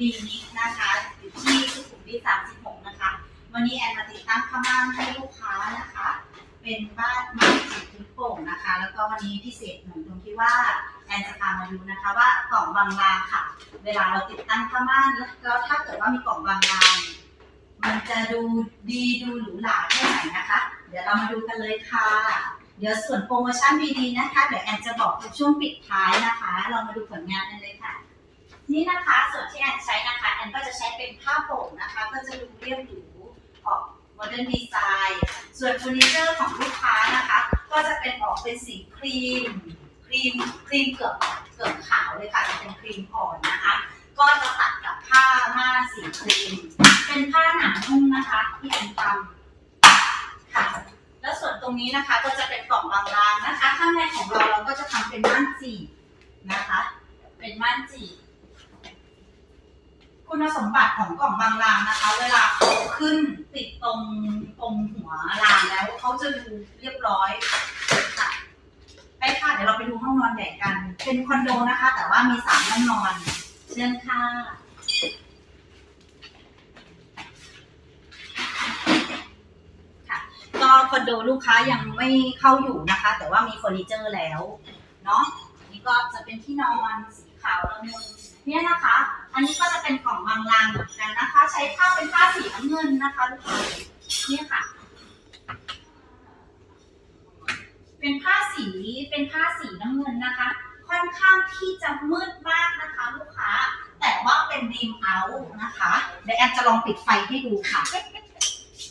รีนิกนะคะอยู่ที่สุขุมวิท36 นะคะ วันนี้แอนมาติดตั้งผ้าม่านให้ลูกค้านะคะ เป็นบ้านไม้สีทึบโป่งนะคะ แล้วก็วันนี้พิเศษหมือนตรงที่ว่าแอนจะพามาดูนะคะว่ากล่องบางราค่ะ เวลาเราติดตั้งผ้าม่านแล้วถ้าเกิดว่ามีกล่องบางรามันจะดูดีดูหรูหราแค่ไหนนะคะ เดี๋ยวเรามาดูกันเลยค่ะ เดี๋ยวส่วนโปรโมชั่นดีๆนะคะ เดี๋ยวแอนจะบอกในช่วงปิดท้ายนะคะ เรามาดูผลงานกันเลยค่ะ นี่นะคะส่วนที่แอนใช้นะคะแอนก็จะใช้เป็นผ้าโป่งนะคะ ก็จะดูเรียบหรูออกโมเดิร์นดีไซน์ส่วนเฟอร์นิเจอร์ของลูกค้านะคะ ก็จะเป็นออกเป็นสีครีมครีมครีมเกือบเกือบขาวเลยค่ะจะเป็นครีมอ่อนนะคะ ก็จะตัดกับผ้าม่านสีครีม เป็นผ้าหนังนุ่มนะคะที่แอนทำค่ะแล้วส่วนตรงนี้นะคะก็จะเป็นกล่องบางรางนะคะ ข้างในของเราเราก็จะทำเป็นม่านจีบนะคะ เป็นม่านจีบ คุณสมบัติของกล่องบางรางนะคะ เวลาเขาขึ้นติดตรงตรงหัวรางแล้วเขาจะดูเรียบร้อยค่ะไปค่ะเดี๋ยวเราไปดูห้องนอนใหญ่กัน เป็นคอนโดนะคะ แต่ว่ามีสามห้องนอนเชิญค่ะค่ะก็คอนโดลูกค้ายังไม่เข้าอยู่นะคะ แต่ว่ามีเฟอร์นิเจอร์แล้วเนาะนี่ก็จะเป็นที่นอนสีขาวละมุนเนี่ยนะคะ อันนี้ก็จะเป็นกล่องบางรางเหมือนกันนะคะ ใช้ผ้าเป็นผ้าสีน้ำเงินนะคะลูกค้าเนี่ยค่ะ เป็นผ้าสีเป็นผ้าสีน้ำเงินนะคะ ค่อนข้างที่จะมืดมากนะคะลูกค้า แต่ว่าเป็นดีมเอานะคะเดี๋ยวแอนจะลองปิดไฟให้ดูค่ะ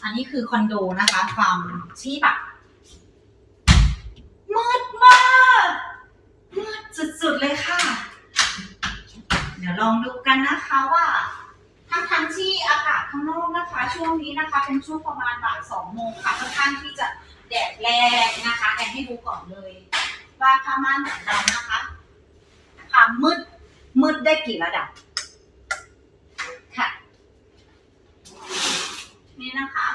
อันนี้คือคอนโดนะคะ ความที่แบบมืดมากมืดสุดๆเลยค่ะ เดี๋ยวลองดู นะคะว่าทั้งทั้งที่อากาศข้างนอกนะคะ ช่วงนี้นะคะ เป็นช่วงประมาณบ่ายสองโมงค่ะค่อนข้างที่จะแดดแรงนะคะแอนให้ดูก่อนเลย ว่าผ้าม่านของเรานะคะความมืดมืดได้กี่ระดับค่ะ นี่นะคะ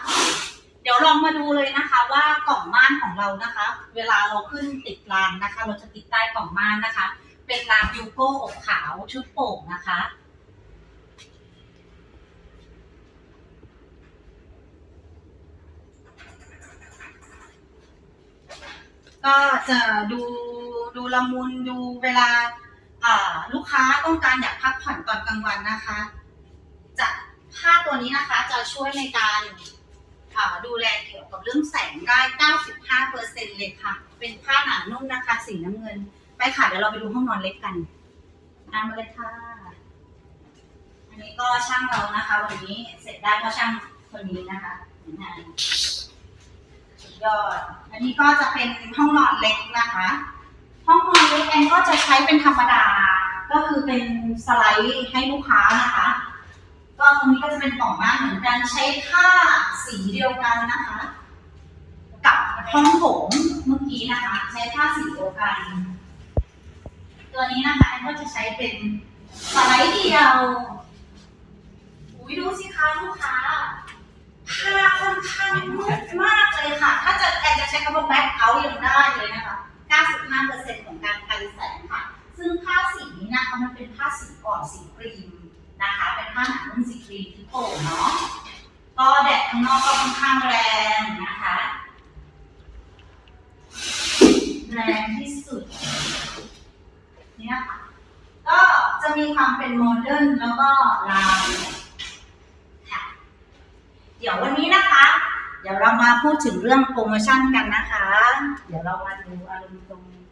เดี๋ยวลองมาดูเลยนะคะว่ากล่องม่านของเรานะคะ เวลาเราขึ้นติดรางนะคะ เราจะติดใต้กล่องม่านนะคะ เป็นรางยูโก้อกขาวชุดโป่งนะคะ ก็จะดูดูละมุนดูเวลาลูกค้าต้องการอยากพักผ่อนตอนกลางวันนะคะ จะผ้าตัวนี้นะคะจะช่วยในการดูแลเกี่ยวกับเรื่องแสงได้ 95เปอร์เซ็นเลยค่ะ เป็นผ้าหนานุ่มนะคะ สีน้ำเงิน ไปค่ะ เดี๋ยวเราไปดูห้องนอนเล็กกันตามมาเลยค่ะ อันนี้ก็ช่างเรานะคะ วันนี้เสร็จได้ก็ช่างคนนี้นะคะงาน ยอด อันนี้ก็จะเป็นห้องนอนเล็กนะคะ ห้องนอนเล็กแอนก็จะใช้เป็นธรรมดา ก็คือเป็นสไลด์ให้ลูกค้านะคะ ก็ตรงนี้ก็จะเป็นกล่องม่านเหมือนกันใช้ผ้าสีเดียวกันนะคะ กับห้องโถงเมื่อกี้นะคะ ใช้ผ้าสีเดียวกัน ตัวนี้นะคะแอนก็จะใช้เป็นสไลด์เดียวอุ้ยดูสิคะลูกค้าผ้าค่อนข้างมืดมาก ค่ะ ถ้าจะแอนจะใช้คำว่าแบ็คเอาท์ยังได้เลยนะคะ 95%ของการกันแสงค่ะ ซึ่งผ้าสีนี้นะคะมันเป็นผ้าสีอ่อนสีครีมนะคะ เป็นผ้าหนังนุ่มสีครีมที่โป่งเนาะ ก็แดดข้างนอกก็ค่อนข้างแรงนะคะ แรงที่สุด เนี่ยค่ะ ก็จะมีความเป็นโมเดิร์นแล้วก็ลายค่ะ เดี๋ยววันนี้นะคะ เดี๋ยวเรามาพูดถึงเรื่องโปรโมชั่นกันนะคะ เดี๋ยวเรามาดูอารมณ์ตรงนี้